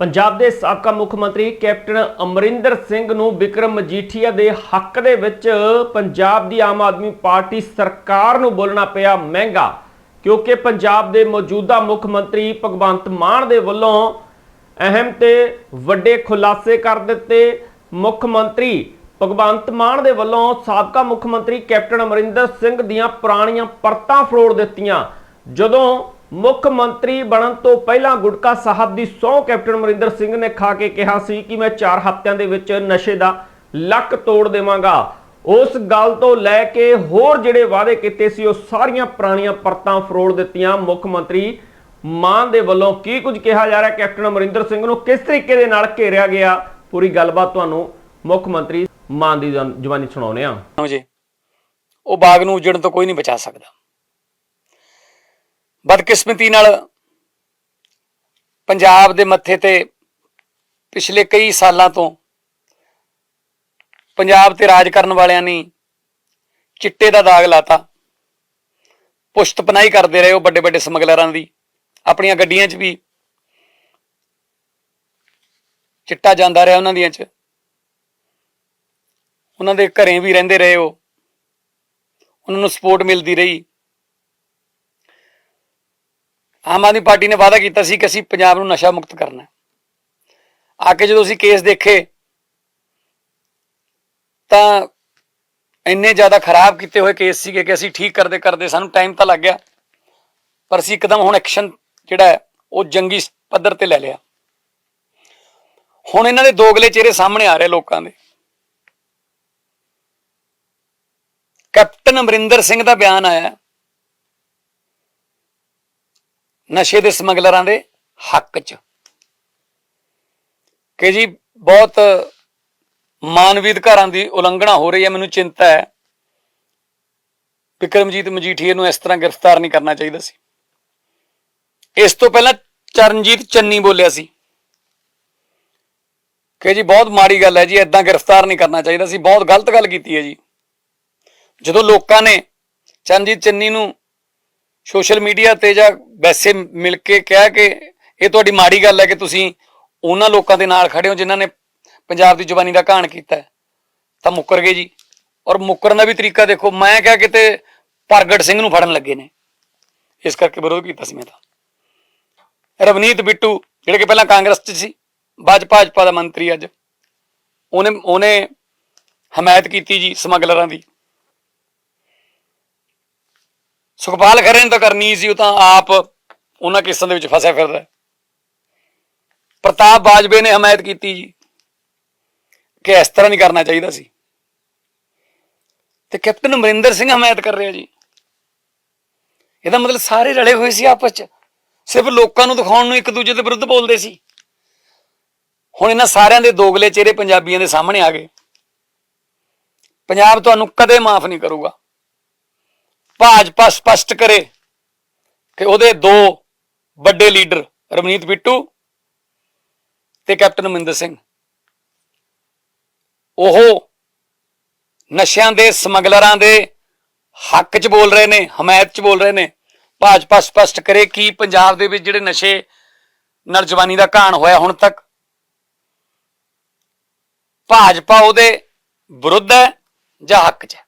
ਪੰਜਾਬ ਦੇ ਸਾਬਕਾ ਮੁੱਖ ਮੰਤਰੀ ਕੈਪਟਨ ਅਮਰਿੰਦਰ ਸਿੰਘ ਨੂੰ ਵਿਕਰਮ ਮਜੀਠੀਆ ਦੇ ਹੱਕ ਦੇ ਵਿੱਚ ਪੰਜਾਬ ਦੀ ਆਮ ਆਦਮੀ ਪਾਰਟੀ ਸਰਕਾਰ ਨੂੰ ਬੋਲਣਾ ਪਿਆ ਮਹਿੰਗਾ, ਕਿਉਂਕਿ ਪੰਜਾਬ ਦੇ ਮੌਜੂਦਾ ਮੁੱਖ ਮੰਤਰੀ ਭਗਵੰਤ ਮਾਨ ਦੇ ਵੱਲੋਂ ਅਹਿਮ ਤੇ ਵੱਡੇ ਖੁਲਾਸੇ ਕਰ ਦਿੱਤੇ। ਮੁੱਖ ਮੰਤਰੀ ਭਗਵੰਤ ਮਾਨ ਦੇ ਵੱਲੋਂ ਸਾਬਕਾ ਮੁੱਖ ਮੰਤਰੀ ਕੈਪਟਨ ਅਮਰਿੰਦਰ ਸਿੰਘ ਦੀਆਂ ਪੁਰਾਣੀਆਂ ਪਰਤਾਂ ਫਰੋੜ ਦਿੱਤੀਆਂ। ਜਦੋਂ ਮੁੱਖ ਮੰਤਰੀ ਬਣਨ ਤੋਂ ਪਹਿਲਾਂ ਗੁਟਕਾ ਸਾਹਿਬ ਦੀ ਸਹੁੰ ਕੈਪਟਨ ਅਮਰਿੰਦਰ ਸਿੰਘ ਨੇ ਖਾ ਕੇ ਕਿਹਾ ਸੀ ਕਿ ਮੈਂ 4 ਹਫ਼ਤਿਆਂ ਦੇ ਵਿੱਚ ਨਸ਼ੇ ਦਾ ਲੱਕ ਤੋੜ ਦੇਵਾਂਗਾ। ਉਸ ਗੱਲ ਤੋਂ ਲੈ ਕੇ ਹੋਰ ਜਿਹੜੇ ਵਾਅਦੇ ਕੀਤੇ ਸੀ, ਉਹ ਸਾਰੀਆਂ ਪੁਰਾਣੀਆਂ ਪਰਤਾਂ ਫਰੋੜ ਦਿੱਤੀਆਂ। ਮੁੱਖ ਮੰਤਰੀ ਮਾਨ ਦੇ ਵੱਲੋਂ ਕੀ ਕੁਝ ਕਿਹਾ ਜਾ ਰਿਹਾ? ਕੈਪਟਨ ਅਮਰਿੰਦਰ ਸਿੰਘ ਨੂੰ ਕਿਸ ਤਰੀਕੇ ਦੇ ਨਾਲ ਘੇਰਿਆ ਗਿਆ? ਪੂਰੀ ਗੱਲਬਾਤ ਤੁਹਾਨੂੰ ਮੁੱਖ ਮੰਤਰੀ ਮਾਨ ਦੀ ਜਵਾਨ- ਜ਼ੁਬਾਨੀ ਸੁਣਾਉਂਦੇ ਆ ਹੋ ਉਹ ਬਾਗ ਨੂੰ ਉਜੜਨ ਤੋਂ ਕੋਈ ਨਹੀਂ ਬਚਾ ਸਕਦਾ। ਬਦਕਿਸਮਤੀ ਨਾਲ ਪੰਜਾਬ ਦੇ ਮੱਥੇ ਤੇ ਪਿਛਲੇ ਕਈ ਸਾਲਾਂ ਤੋਂ ਪੰਜਾਬ ਤੇ ਰਾਜ ਕਰਨ ਵਾਲਿਆਂ ਨੇ ਚਿੱਟੇ ਦਾ ਦਾਗ ਲਾਤਾ। ਪੁਸ਼ਤ ਪਨਾਈ ਕਰਦੇ ਰਹੇ ਉਹ ਵੱਡੇ ਵੱਡੇ ਸਮਗਲਰਾਂ ਦੀ। ਆਪਣੀਆਂ ਗੱਡੀਆਂ 'ਚ ਵੀ ਚਿੱਟਾ ਜਾਂਦਾ ਰਿਹਾ ਉਹਨਾਂ ਦੀਆਂ 'ਚ। ਉਹਨਾਂ ਦੇ ਘਰੇ ਵੀ ਰਹਿੰਦੇ ਰਹੇ ਉਹ। ਉਹਨਾਂ ਨੂੰ ਸਪੋਰਟ ਮਿਲਦੀ ਰਹੀ। ਆਮ ਆਦਮੀ ਪਾਰਟੀ ਨੇ ਵਾਅਦਾ ਕੀਤਾ ਸੀ ਕਿ ਅਸੀਂ ਪੰਜਾਬ ਨੂੰ ਨਸ਼ਾ ਮੁਕਤ ਕਰਨਾ ਆ ਕੇ ਜਦੋਂ ਅਸੀਂ ਕੇਸ ਦੇਖੇ, ਤਾਂ ਇੰਨੇ ਜ਼ਿਆਦਾ ਖਰਾਬ ਕੀਤੇ ਹੋਏ ਕੇਸ ਸੀਗੇ ਕਿ ਅਸੀਂ ਠੀਕ ਕਰਦੇ ਕਰਦੇ ਸਾਨੂੰ ਟਾਈਮ ਤਾਂ ਲੱਗ ਗਿਆ, ਪਰ ਅਸੀਂ ਇੱਕਦਮ ਹੁਣ ਐਕਸ਼ਨ ਜਿਹੜਾ ਉਹ ਜੰਗੀ ਪੱਧਰ ਤੇ ਲੈ ਲਿਆ। ਹੁਣ ਇਹਨਾਂ ਦੇ ਦੋਗਲੇ ਚਿਹਰੇ ਸਾਹਮਣੇ ਆ ਰਹੇ ਲੋਕਾਂ ਦੇ। ਕੈਪਟਨ ਅਮਰਿੰਦਰ ਸਿੰਘ ਦਾ ਬਿਆਨ ਆਇਆ ਹੈ। ਨਸ਼ੇ ਦੇ ਸਮਗਲਰਾਂ ਦੇ ਹੱਕ 'ਚ। ਕਿ ਜੀ ਬਹੁਤ ਮਾਨਵੀ ਅਧਿਕਾਰਾਂ ਦੀ ਉਲੰਘਣਾ ਹੋ ਰਹੀ ਹੈ, ਮੈਨੂੰ ਚਿੰਤਾ ਹੈ ਵਿਕਰਮਜੀਤ ਮਜੀਠੀਏ ਨੂੰ ਇਸ ਤਰ੍ਹਾਂ ਗ੍ਰਿਫਤਾਰ ਨਹੀਂ ਕਰਨਾ ਚਾਹੀਦਾ ਸੀ। ਇਸ ਤੋਂ ਪਹਿਲਾਂ ਚਰਨਜੀਤ ਚੰਨੀ ਬੋਲਿਆ ਸੀ ਕਿ ਜੀ ਬਹੁਤ ਮਾੜੀ ਗੱਲ ਹੈ ਜੀ ਐਦਾਂ ਗ੍ਰਿਫਤਾਰ ਨਹੀਂ ਕਰਨਾ ਚਾਹੀਦਾ ਸੀ, ਬਹੁਤ ਗਲਤ ਗੱਲ ਕੀਤੀ ਹੈ ਜੀ। ਜਦੋਂ ਲੋਕਾਂ ਨੇ ਚਰਨਜੀਤ ਚੰਨੀ ਨੂੰ ਸੋਸ਼ਲ ਮੀਡੀਆ ਤੇ ਜਾਂ ਵੈਸੇ ਮਿਲ ਕੇ ਕਹਿ ਕਿ ਇਹ ਤੁਹਾਡੀ ਮਾੜੀ ਗੱਲ ਹੈ ਕਿ ਤੁਸੀਂ ਉਹਨਾਂ ਲੋਕਾਂ ਦੇ ਨਾਲ ਖੜੇ ਹੋ ਜਿਨ੍ਹਾਂ ਨੇ ਪੰਜਾਬ ਦੀ ਜ਼ੁਬਾਨੀ ਦਾ ਘਾਣ ਕੀਤਾ ਤਾਂ ਮੁੱਕਰ ਗਏ ਜੀ। ਔਰ ਮੁੱਕਰਨ ਦਾ ਵੀ ਤਰੀਕਾ ਦੇਖੋ, ਮੈਂ ਕਿਹਾ ਕਿਤੇ ਪ੍ਰਗਟ ਸਿੰਘ ਨੂੰ ਫੜਨ ਲੱਗੇ ਨੇ। ਇਸ ਕਰਕੇ ਵਿਰੋਧ ਕੀਤਾ ਸੀ ਮੈਂ ਤਾਂ। ਰਵਨੀਤ ਬਿੱਟੂ, ਜਿਹੜੇ ਕਿ ਪਹਿਲਾਂ ਕਾਂਗਰਸ 'ਚ ਸੀ ਭਾਜਪਾ ਭਾਜਪਾ ਦਾ ਮੰਤਰੀ ਅੱਜ, ਉਹਨੇ ਉਹਨੇ ਹਮਾਇਤ ਕੀਤੀ ਜੀ ਸਮਗਲਰਾਂ ਦੀ। ਸੁਖਪਾਲ ਖਰੇ ਨੇ ਤਾਂ ਕਰਨੀ ਸੀ, ਉਹ ਤਾਂ ਆਪ ਉਹਨਾਂ ਕੇਸਾਂ ਦੇ ਵਿੱਚ ਫਸਿਆ ਫਿਰਦਾ ਪ੍ਰਤਾਪ ਬਾਜਵੇ ਨੇ ਹਮਾਇਤ ਕੀਤੀ ਜੀ ਕਿ ਇਸ ਤਰ੍ਹਾਂ ਨਹੀਂ ਕਰਨਾ ਚਾਹੀਦਾ ਸੀ। ਤੇ ਕੈਪਟਨ ਅਮਰਿੰਦਰ ਸਿੰਘ ਹਮਾਇਤ ਕਰ ਰਿਹਾ ਜੀ। ਇਹਦਾ ਮਤਲਬ ਸਾਰੇ ਰਲੇ ਹੋਏ ਸੀ ਆਪਸ ਚ। ਸਿਰਫ ਲੋਕਾਂ ਨੂੰ ਦਿਖਾਉਣ ਨੂੰ ਇੱਕ ਦੂਜੇ ਦੇ ਵਿਰੁੱਧ ਬੋਲਦੇ ਸੀ। ਹੁਣ ਇਹਨਾਂ ਸਾਰਿਆਂ ਦੇ ਦੋਗਲੇ ਚਿਹਰੇ ਪੰਜਾਬੀਆਂ ਦੇ ਸਾਹਮਣੇ ਆ ਗਏ। ਪੰਜਾਬ ਤੁਹਾਨੂੰ ਕਦੇ ਮਾਫ ਨਹੀਂ ਕਰੂਗਾ। ਭਾਜਪਾ ਸਪਸ਼ਟ ਕਰੇ ਕਿ ਉਹਦੇ ਦੋ ਵੱਡੇ ਲੀਡਰ ਰਮਨੀਤ ਬਿੱਟੂ ਤੇ ਕੈਪਟਨ ਅਮਰਿੰਦਰ ਸਿੰਘ। ਉਹ ਨਸ਼ਿਆਂ ਦੇ ਸਮਗਲਰਾਂ ਦੇ ਹੱਕ 'ਚ ਬੋਲ ਰਹੇ ਨੇ, ਹਮਾਇਤ 'ਚ ਬੋਲ ਰਹੇ ਨੇ। ਭਾਜਪਾ ਸਪਸ਼ਟ ਕਰੇ ਕਿ ਪੰਜਾਬ ਦੇ ਵਿੱਚ ਜਿਹੜੇ ਨਸ਼ੇ ਨਾਲ ਜਵਾਨੀ ਦਾ ਘਾਣ ਹੋਇਆ ਹੁਣ ਤੱਕ, ਭਾਜਪਾ ਉਹਦੇ ਵਿਰੁੱਧ ਹੈ ਜਾਂ ਹੱਕ 'ਚ ਹੈ?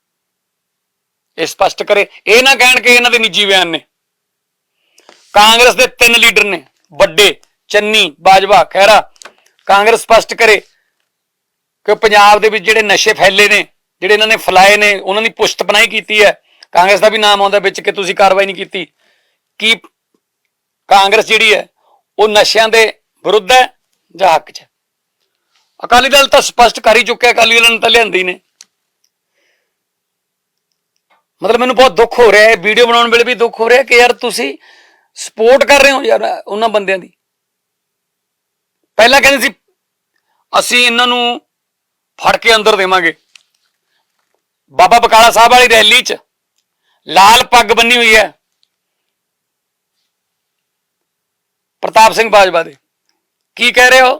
ਇਹ ਸਪਸ਼ਟ ਕਰੇ। ਇਹ ਨਾ ਕਹਿਣ ਕਿ ਇਹਨਾਂ ਦੇ ਨਿੱਜੀ ਬਿਆਨ ਨੇ। ਕਾਂਗਰਸ ਦੇ ਤਿੰਨ ਲੀਡਰ ਨੇ, ਵੱਡੇ, ਚੰਨੀ, ਬਾਜਵਾ, ਖਹਿਰਾ। ਕਾਂਗਰਸ ਸਪਸ਼ਟ ਕਰੇ ਕਿ ਪੰਜਾਬ ਦੇ ਵਿੱਚ ਜਿਹੜੇ ਨਸ਼ੇ ਫੈਲੇ ਨੇ, ਜਿਹੜੇ ਇਹਨਾਂ ਨੇ ਫਲਾਏ ਨੇ, ਉਹਨਾਂ ਦੀ ਪੁਸ਼ਤ ਬਣਾਈ ਕੀਤੀ ਹੈ। ਕਾਂਗਰਸ ਦਾ ਵੀ ਨਾਮ ਆਉਂਦਾ ਵਿੱਚ ਕਿ ਤੁਸੀਂ ਕਾਰਵਾਈ ਨਹੀਂ ਕੀਤੀ। ਕੀ ਕਾਂਗਰਸ ਜਿਹੜੀ ਹੈ, ਉਹ ਨਸ਼ਿਆਂ ਦੇ ਵਿਰੁੱਧ ਹੈ ਜਾਂ ਹੱਕ 'ਚ ਹੈ? ਅਕਾਲੀ ਦਲ ਤਾਂ ਸਪਸ਼ਟ ਕਰ ਹੀ ਚੁੱਕਿਆ, ਅਕਾਲੀ ਦਲ ਨੇ ਤਾਂ ਲਿਆਂਦੀ ਨੇ। ਮਤਲਬ ਮੈਨੂੰ ਬਹੁਤ ਦੁੱਖ ਹੋ ਰਿਹਾ ਹੈ, ਵੀਡੀਓ ਬਣਾਉਣ ਵੇਲੇ ਵੀ ਦੁੱਖ ਹੋ ਰਿਹਾ ਕਿ ਯਾਰ ਤੁਸੀਂ ਸਪੋਰਟ ਕਰ ਰਹੇ ਹੋ ਯਾਰ ਉਹਨਾਂ ਬੰਦਿਆਂ ਦੀ। ਪਹਿਲਾਂ ਕਹਿੰਦੇ ਸੀ, ਅਸੀਂ ਇਹਨਾਂ ਨੂੰ ਫੜ ਕੇ ਅੰਦਰ ਦੇਵਾਂਗੇ। ਬਾਬਾ ਬਕਾਲਾ ਸਾਹਿਬ ਵਾਲੀ ਰੈਲੀ 'ਚ ਲਾਲ ਪੱਗ ਬੰਨੀ ਹੋਈ ਹੈ। ਪ੍ਰਤਾਪ ਸਿੰਘ ਬਾਜਵਾ ਦੇ। ਕੀ ਕਹਿ ਰਹੇ ਹੋ?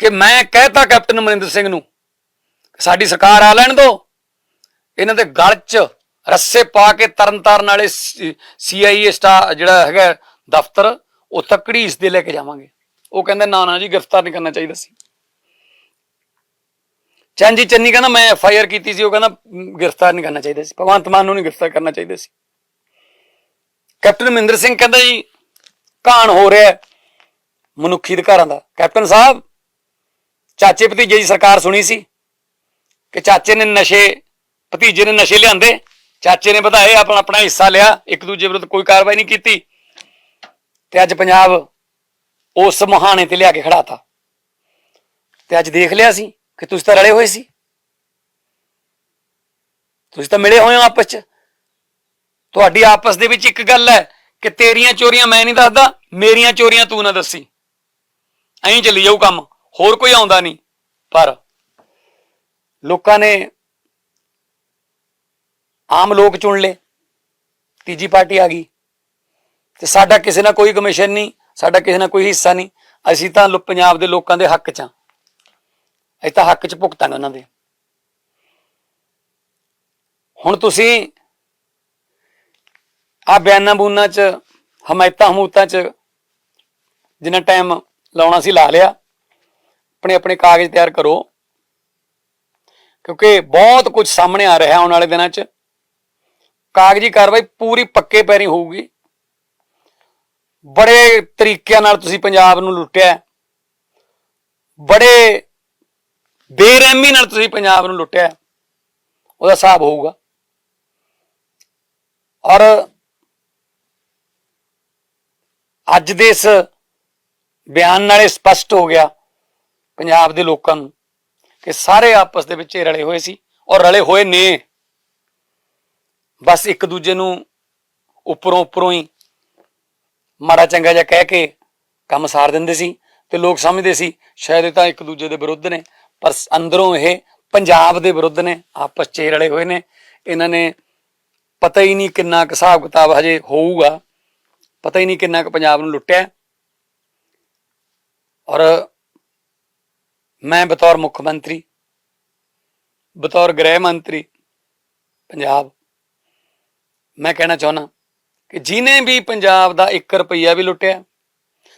ਕਿ ਮੈਂ ਕਹਿਤਾ ਕੈਪਟਨ ਅਮਰਿੰਦਰ ਸਿੰਘ ਨੂੰ, ਸਾਡੀ ਸਰਕਾਰ ਆ ਲੈਣ ਦਿਓ ਇਹਨਾਂ ਦੇ ਗਲ 'ਚ ਰੱਸੇ ਪਾ ਕੇ ਤਰਨਤਾਰਨ ਵਾਲੇ ਸੀਆਈਏ ਸਟਾ, ਜਿਹੜਾ ਹੈਗਾ ਦਫ਼ਤਰ, ਉੱਥੇ ਘੜੀਸ ਦੇ ਲੈ ਕੇ ਜਾਵਾਂਗੇ। ਉਹ ਕਹਿੰਦਾ, ਨਾ ਨਾ ਜੀ, ਗ੍ਰਿਫਤਾਰ ਨਹੀਂ ਕਰਨਾ ਚਾਹੀਦਾ ਸੀ। ਚੰਜੀ ਚੰਨੀ ਕਹਿੰਦਾ, ਮੈਂ ਐਫ ਆਈ ਆਰ ਕੀਤੀ ਸੀ। ਉਹ ਕਹਿੰਦਾ ਗ੍ਰਿਫਤਾਰ ਨਹੀਂ ਕਰਨਾ ਚਾਹੀਦਾ ਸੀ। ਭਗਵੰਤ ਮਾਨ ਨੂੰ ਨਹੀਂ ਗ੍ਰਿਫਤਾਰ ਕਰਨਾ ਚਾਹੀਦਾ ਸੀ। ਕੈਪਟਨ ਮਹਿੰਦਰ ਸਿੰਘ ਕਹਿੰਦਾ ਜੀ, ਘਾਣ ਹੋ ਰਿਹਾ ਮਨੁੱਖੀ ਅਧਿਕਾਰਾਂ ਦਾ। ਕੈਪਟਨ ਸਾਹਿਬ, ਚਾਚੇ ਭਤੀਜੇ ਦੀ ਸਰਕਾਰ ਸੁਣੀ ਸੀ ਕਿ ਚਾਚੇ ਨੇ ਨਸ਼ੇ, ਭਤੀਜੇ ਨੇ ਨਸ਼ੇ ਲਿਆਂਦੇ। ਚਾਚੇ ਨੇ ਵਧਾਏ, ਆਪਣਾ ਆਪਣਾ ਹਿੱਸਾ ਲਿਆ, ਇੱਕ ਦੂਜੇ ਵਿਰੁੱਧ ਕੋਈ ਕਾਰਵਾਈ ਨਹੀਂ ਕੀਤੀ। ਤੇ ਅੱਜ ਪੰਜਾਬ ਉਸ ਮੁਹਾਣੇ ਤੇ ਲਿਆ ਕੇ ਖੜਾਤਾ ਤੇ ਅੱਜ ਦੇਖ ਲਿਆ ਸੀ ਕਿ ਤੁਸੀਂ ਤਾਂ ਰਲੇ ਹੋਏ ਸੀ। ਤੁਸੀਂ ਤਾਂ ਮਿਲੇ ਹੋਏ ਹੋ ਆਪਸ ਚ। ਤੁਹਾਡੀ ਆਪਸ ਦੇ ਵਿੱਚ ਇੱਕ ਗੱਲ ਹੈ ਕਿ ਤੇਰੀਆਂ ਚੋਰੀਆਂ ਮੈਂ ਨਹੀਂ ਦੱਸਦਾ, ਮੇਰੀਆਂ ਚੋਰੀਆਂ ਤੂੰ ਨਾ ਦੱਸੀ। ਐਂ ਚੱਲੀ ਜਾਊ ਕੰਮ, ਹੋਰ ਕੋਈ ਆਉਂਦਾ ਨਹੀਂ। ਪਰ ਲੋਕਾਂ ਨੇ ਆਮ ਲੋਕ ਚੁਣ ਲਏ। ਤੀਜੀ ਪਾਰਟੀ ਆ ਗਈ। ਤੇ ਸਾਡਾ ਕਿਸੇ ਨਾਲ ਕੋਈ ਕਮਿਸ਼ਨ ਨਹੀਂ, ਸਾਡਾ ਕਿਸੇ ਨਾਲ ਕੋਈ ਹਿੱਸਾ ਨਹੀਂ। ਅਸੀਂ ਤਾਂ ਪੰਜਾਬ ਦੇ ਲੋਕਾਂ ਦੇ ਹੱਕ 'ਚ ਆ ਅਸੀਂ ਤਾਂ ਹੱਕ 'ਚ ਭੁਗਤਾਂਗੇ ਉਹਨਾਂ ਦੇ। ਹੁਣ ਤੁਸੀਂ ਆ ਬਿਆਨਾਂ ਬੂਨਾਂ 'ਚ, ਹਮਾਇਤਾਂ ਹਮੂਤਾਂ 'ਚ ਜਿੰਨਾ ਟਾਈਮ ਲਾਉਣਾ ਸੀ ਲਾ ਲਿਆ। ਆਪਣੇ ਆਪਣੇ ਕਾਗਜ਼ ਤਿਆਰ ਕਰੋ। ਕਿਉਂਕਿ ਬਹੁਤ ਕੁਝ ਸਾਹਮਣੇ ਆ ਰਿਹਾ ਆਉਣ ਵਾਲੇ ਦਿਨਾਂ 'ਚ। ਕਾਗਜ਼ੀ ਕਾਰਵਾਈ ਪੂਰੀ ਪੱਕੇ ਪੈਰੀ ਹੋਊਗੀ। ਬੜੇ ਤਰੀਕਿਆਂ ਨਾਲ ਤੁਸੀਂ ਪੰਜਾਬ ਨੂੰ ਲੁੱਟਿਆ ਬੜੇ ਬੇਰਹਿਮੀ ਨਾਲ ਤੁਸੀਂ ਪੰਜਾਬ ਨੂੰ ਲੁੱਟਿਆ ਉਹਦਾ ਹਿਸਾਬ ਹੋਊਗਾ। ਔਰ ਅੱਜ ਦੇ ਇਸ ਬਿਆਨ ਨਾਲ ਇਹ ਸਪਸ਼ਟ ਹੋ ਗਿਆ ਪੰਜਾਬ ਦੇ ਲੋਕਾਂ ਨੂੰ ਕਿ ਸਾਰੇ ਆਪਸ ਦੇ ਵਿੱਚ ਹੀ ਰਲੇ ਹੋਏ ਸੀ ਔਰ ਰਲੇ ਹੋਏ ਨੇ। ਬਸ ਇੱਕ ਦੂਜੇ ਨੂੰ ਉੱਪਰੋਂ ਉੱਪਰੋਂ ਹੀ ਮਾੜਾ ਚੰਗਾ ਜਿਹਾ ਕਹਿ ਕੇ ਕੰਮ ਸਾਰ ਦਿੰਦੇ ਸੀ ਤੇ ਲੋਕ ਸਮਝਦੇ ਸੀ, ਸ਼ਾਇਦ ਇਹ ਤਾਂ ਇੱਕ ਦੂਜੇ ਦੇ ਵਿਰੁੱਧ ਨੇ, ਪਰ ਅੰਦਰੋਂ ਇਹ ਪੰਜਾਬ ਦੇ ਵਿਰੁੱਧ ਨੇ, ਆਪਸ 'ਚ ਰਲੇ ਹੋਏ ਨੇ। ਇਹਨਾਂ ਨੇ ਪਤਾ ਹੀ ਨਹੀਂ ਕਿੰਨਾ ਕੁ ਹਿਸਾਬ ਕਿਤਾਬ ਹਜੇ ਹੋਊਗਾ, ਪਤਾ ਹੀ ਨਹੀਂ ਕਿੰਨਾ ਕੁ ਪੰਜਾਬ ਨੂੰ ਲੁੱਟਿਆ। ਔਰ ਮੈਂ ਬਤੌਰ ਮੁੱਖ ਮੰਤਰੀ, ਬਤੌਰ ਗ੍ਰਹਿ ਮੰਤਰੀ, ਪੰਜਾਬ ਮੈਂ ਕਹਿਣਾ ਚਾਹੁੰਦਾ ਕਿ ਜਿਨੇ ਵੀ ਪੰਜਾਬ ਦਾ 1 ਰੁਪਈਆ ਵੀ ਲੁੱਟਿਆ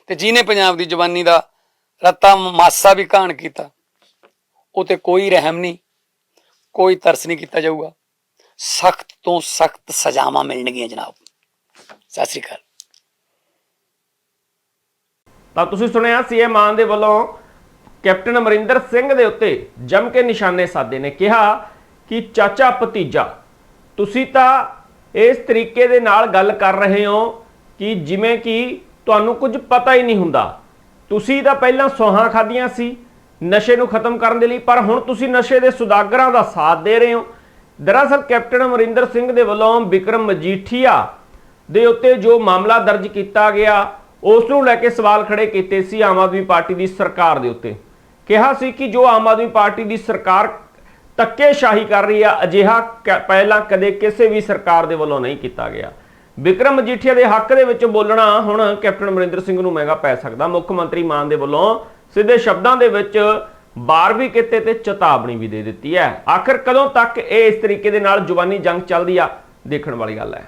ਤੇ ਜਿਨੇ ਪੰਜਾਬ ਦੀ ਜਵਾਨੀ ਦਾ ਰੱਤਾ ਮਾਸਾ ਵੀ ਘਾਣ ਕੀਤਾ ਉਹ ਤੇ ਕੋਈ ਰਹਿਮ ਨਹੀਂ, ਕੋਈ ਤਰਸ ਨਹੀਂ ਕੀਤਾ ਜਾਊਗਾ। ਸਖਤ ਤੋਂ ਸਖਤ ਸਜ਼ਾਵਾਂ ਮਿਲਣਗੀਆਂ ਜਨਾਬ। ਸਤਿ ਸ੍ਰੀ ਅਕਾਲ। ਤਾਂ ਤੁਸੀਂ ਸੁਣਿਆ ਸੀਐਮ ਮਾਨ ਦੇ ਵੱਲੋਂ ਕੈਪਟਨ ਅਮਰਿੰਦਰ ਸਿੰਘ ਦੇ ਉੱਤੇ ਜੰਮ ਕੇ ਨਿਸ਼ਾਨੇ ਸਾਧੇ ਨੇ ਕਿਹਾ ਕਿ ਚਾਚਾ ਭਤੀਜਾ, ਤੁਸੀਂ ਤਾਂ ਇਸ ਤਰੀਕੇ ਦੇ ਨਾਲ ਗੱਲ ਕਰ ਰਹੇ ਹੋ ਕਿ ਜਿਵੇਂ ਕਿ ਤੁਹਾਨੂੰ ਕੁਝ ਪਤਾ ਹੀ ਨਹੀਂ ਹੁੰਦਾ। ਤੁਸੀਂ ਤਾਂ ਪਹਿਲਾਂ ਸੋਹਾਂ ਖਾਧੀਆਂ ਸੀ, ਨਸ਼ੇ ਨੂੰ ਖਤਮ ਕਰਨ ਦੇ ਲਈ, ਪਰ ਹੁਣ ਤੁਸੀਂ ਨਸ਼ੇ ਦੇ ਸੁਦਾਗਰਾਂ ਦਾ ਸਾਥ ਦੇ ਰਹੇ ਹੋ। ਦਰਅਸਲ ਕੈਪਟਨ ਅਮਰਿੰਦਰ ਸਿੰਘ ਦੇ ਵੱਲੋਂ ਵਿਕਰਮ ਮਜੀਠੀਆ ਦੇ ਉੱਤੇ ਜੋ ਮਾਮਲਾ ਦਰਜ ਕੀਤਾ ਗਿਆ, ਉਸ ਨੂੰ ਲੈ ਕੇ ਸਵਾਲ ਖੜੇ ਕੀਤੇ ਸੀ ਆਮ ਆਦਮੀ ਪਾਰਟੀ ਦੀ ਸਰਕਾਰ ਦੇ ਉੱਤੇ। ਕਿਹਾ ਸੀ ਕਿ ਜੋ ਆਮ ਆਦਮੀ ਪਾਰਟੀ ਦੀ ਸਰਕਾਰ ਧੱਕੇਸ਼ਾਹੀ ਕਰ ਰਹੀ ਆ, ਅਜਿਹਾ ਪਹਿਲਾਂ ਕਦੇ ਕਿਸੇ ਵੀ ਸਰਕਾਰ ਦੇ ਵੱਲੋਂ ਨਹੀਂ ਕੀਤਾ ਗਿਆ। ਵਿਕਰਮ ਮਜੀਠੀਆ ਦੇ ਹੱਕ ਦੇ ਵਿੱਚ ਬੋਲਣਾ ਹੁਣ ਕੈਪਟਨ ਅਮਰਿੰਦਰ ਸਿੰਘ ਨੂੰ ਮਹਿੰਗਾ ਪੈ ਸਕਦਾ। ਮੁੱਖ ਮੰਤਰੀ ਮਾਨ ਦੇ ਵੱਲੋਂ ਸਿੱਧੇ ਸ਼ਬਦਾਂ ਦੇ ਵਿੱਚ ਬਾਰ ਵੀ ਕੀਤੇ ਤੇ ਚੇਤਾਵਨੀ ਵੀ ਦੇ ਦਿੱਤੀ ਹੈ। ਆਖਰ ਕਦੋਂ ਤੱਕ ਇਹ ਇਸ ਤਰੀਕੇ ਦੇ ਨਾਲ ਜਵਾਨੀ ਜੰਗ ਚੱਲਦੀ ਆ, ਦੇਖਣ ਵਾਲੀ ਗੱਲ ਹੈ।